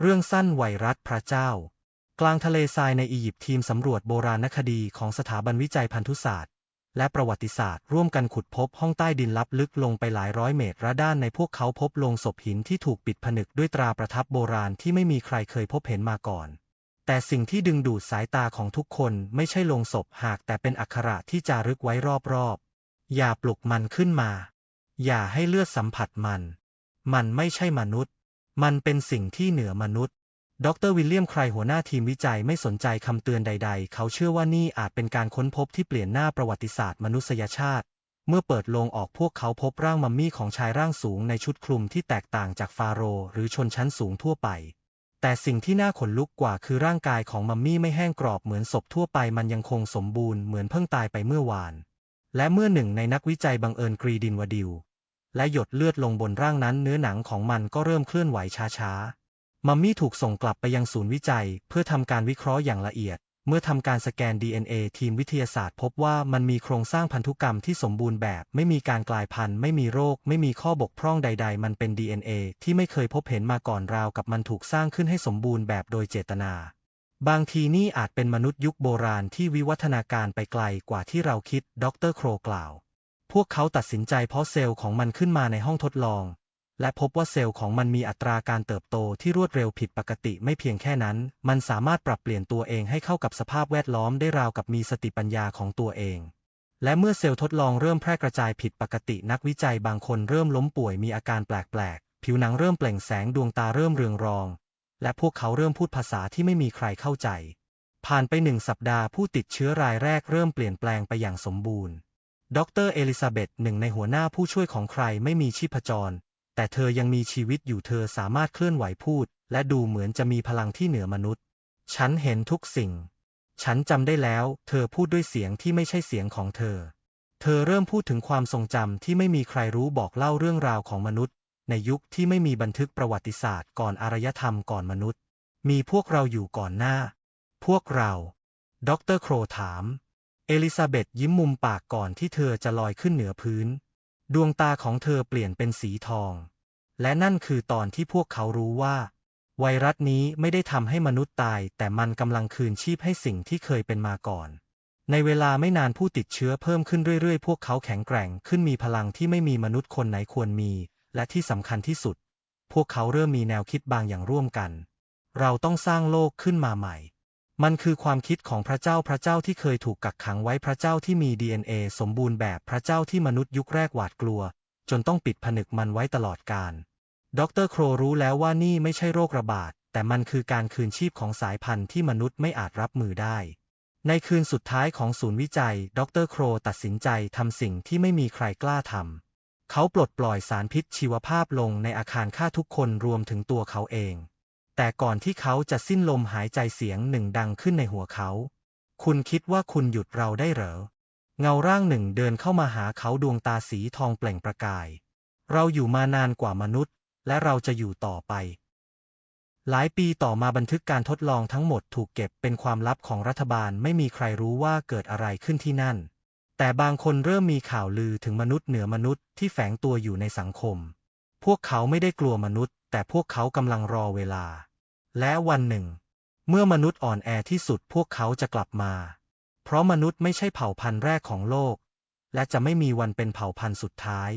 เรื่องสั้นไวรัสพระเจ้า กลางทะเลทรายในอียิปต์ทีมสำรวจโบราณคดีของสถาบันวิจัยพันธุศาสตร์ และประวัติศาสตร์ร่วมกันขุดพบห้องใต้ดินลับลึกลงไปหลายร้อยเมตรระด้านในพวกเขาพบโลงศพหินที่ถูกปิดผนึกด้วยตราประทับโบราณที่ไม่มีใครเคยพบเห็นมาก่อน แต่สิ่งที่ดึงดูดสายตาของทุกคนไม่ใช่โลงศพหากแต่เป็นอักขระที่จารึกไว้รอบๆอย่าปลุกมันขึ้นมา อย่าให้เลือดสัมผัสมัน มันไม่ใช่มนุษย์ มันเป็นสิ่งที่เหนือมนุษย์ ดรวิลเลียมใครหัวหน้าทีมวิจัยไม่สนใจคำเตือนใด ๆ เขาเชื่อว่านี่อาจเป็นการค้นพบที่เปลี่ยนหน้าประวัติศาสตร์มนุษยชาติ เมื่อเปิดโลงออกพวกเขาพบร่างมัมมี่ของชายร่างสูงในชุดคลุมที่แตกต่างจากฟาโรห์หรือชนชั้นสูงทั่วไป แต่สิ่งที่น่าขนลุกกว่าคือร่างกายของมัมมี่ไม่แห้งกรอบเหมือนศพทั่วไปมันยังคงสมบูรณ์เหมือนเพิ่งตายไปเมื่อวาน และเมื่อหนึ่งในนักวิจัยบังเอิญกรีดินวดิว และหยดเลือดลงบนร่างนั้นเนื้อหนังของมันก็เริ่มเคลื่อนไหวช้าๆ มัมมี่ถูกส่งกลับไปยังศูนย์วิจัย เพื่อทำการวิเคราะห์อย่างละเอียด เมื่อทำการสแกน DNA ทีมวิทยาศาสตร์พบว่ามันมีโครงสร้างพันธุกรรมที่สมบูรณ์แบบ ไม่มีการกลายพันธุ์ ไม่มีโรค ไม่มีข้อบกพร่องใด ๆ มันเป็น DNA ที่ไม่เคยพบเห็นมาก่อนราวกับมันถูกสร้างขึ้นให้สมบูรณ์แบบโดยเจตนาบางทีนี่อาจเป็นมนุษย์ยุคโบราณที่วิวัฒนาการไปไกลกว่าที่เราคิด ดรโครกล่าว พวกเขาตัดสินใจเพาะเซลล์ของมันขึ้นมาในห้องทดลอง และพบว่าเซลล์ของมันมีอัตราการเติบโตที่รวดเร็วผิดปกติไม่เพียงแค่นั้น มันสามารถปรับเปลี่ยนตัวเองให้เข้ากับสภาพแวดล้อมได้ราวกับมีสติปัญญาของตัวเองและเมื่อเซลล์ทดลองเริ่มแพร่กระจายผิดปกตินักวิจัยบางคนเริ่มล้มป่วยมีอาการแปลกๆ ผิวหนังเริ่มเปล่งแสงดวงตาเริ่มเรืองรอง และพวกเขาเริ่มพูดภาษาที่ไม่มีใครเข้าใจ ผ่านไปหนึ่งสัปดาห์ผู้ติดเชื้อรายแรกเริ่มเปลี่ยนแปลงไปอย่างสมบูรณ์ ดรเอลิซาเบธหนึ่งในหัวหน้าผู้ช่วยของใครไม่มีชีพจร แต่เธอยังมีชีวิตอยู่เธอสามารถเคลื่อนไหวพูด และดูเหมือนจะมีพลังที่เหนือมนุษย์ ฉันเห็นทุกสิ่ง ฉันจำได้แล้ว เธอพูดด้วยเสียงที่ไม่ใช่เสียงของเธอ เธอเริ่มพูดถึงความทรงจำที่ไม่มีใครรู้บอกเล่าเรื่องราวของมนุษย์ ในยุคที่ไม่มีบันทึกประวัติศาสตร์ก่อนอารยธรรมก่อนมนุษย์ มีพวกเราอยู่ก่อนหน้า พวกเรา ดรโครถาม เอลิซาเบธยิ้มมุมปากก่อนที่เธอจะลอยขึ้นเหนือพื้น ดวงตาของเธอเปลี่ยนเป็นสีทอง และนั่นคือตอนที่พวกเขารู้ว่า ไวรัสนี้ไม่ได้ทำให้มนุษย์ตาย แต่มันกำลังคืนชีพให้สิ่งที่เคยเป็นมาก่อน ในเวลาไม่นานผู้ติดเชื้อเพิ่มขึ้นเรื่อยๆ พวกเขาแข็งแกร่งขึ้นมีพลังที่ไม่มีมนุษย์คนไหนควรมี และที่สำคัญที่สุด พวกเขาเริ่มมีแนวคิดบางอย่างร่วมกัน เราต้องสร้างโลกขึ้นมาใหม่ มันคือความคิดของพระเจ้าพระเจ้าที่เคยถูกกักขังไว้พระเจ้าที่มี DNA สมบูรณ์แบบพระเจ้าที่มนุษย์ยุคแรกหวาดกลัว จนต้องปิดผนึกมันไว้ตลอดกาลดรโครรู้แล้วว่านี่ไม่ใช่โรคระบาด แต่มันคือการคืนชีพของสายพันธุ์ที่มนุษย์ไม่อาจรับมือได้ ในคืนสุดท้ายของศูนย์วิจัย ดรโครตัดสินใจทำสิ่งที่ไม่มีใครกล้าทำเขาปลดปล่อยสารพิษชีวภาพลงในอาคารฆ่าทุกคนรวมถึงตัวเขาเอง แต่ก่อนที่เขาจะสิ้นลมหายใจเสียงหนึ่งดังขึ้นในหัวเขา คุณคิดว่าคุณหยุดเราได้เหรอ เงาร่างหนึ่งเดินเข้ามาหาเขาดวงตาสีทองเปล่งประกาย เราอยู่มานานกว่ามนุษย์ และเราจะอยู่ต่อไป หลายปีต่อมาบันทึกการทดลองทั้งหมดถูกเก็บเป็นความลับของรัฐบาลไม่มีใครรู้ว่าเกิดอะไรขึ้นที่นั่น แต่บางคนเริ่มมีข่าวลือถึงมนุษย์เหนือมนุษย์ที่แฝงตัวอยู่ในสังคม พวกเขาไม่ได้กลัวมนุษย์ แต่พวกเขากำลังรอเวลา และวันหนึ่ง เมื่อมนุษย์อ่อนแอที่สุดพวกเขาจะกลับมา เพราะมนุษย์ไม่ใช่เผ่าพันธุ์แรกของโลก และจะไม่มีวันเป็นเผ่าพันธุ์สุดท้าย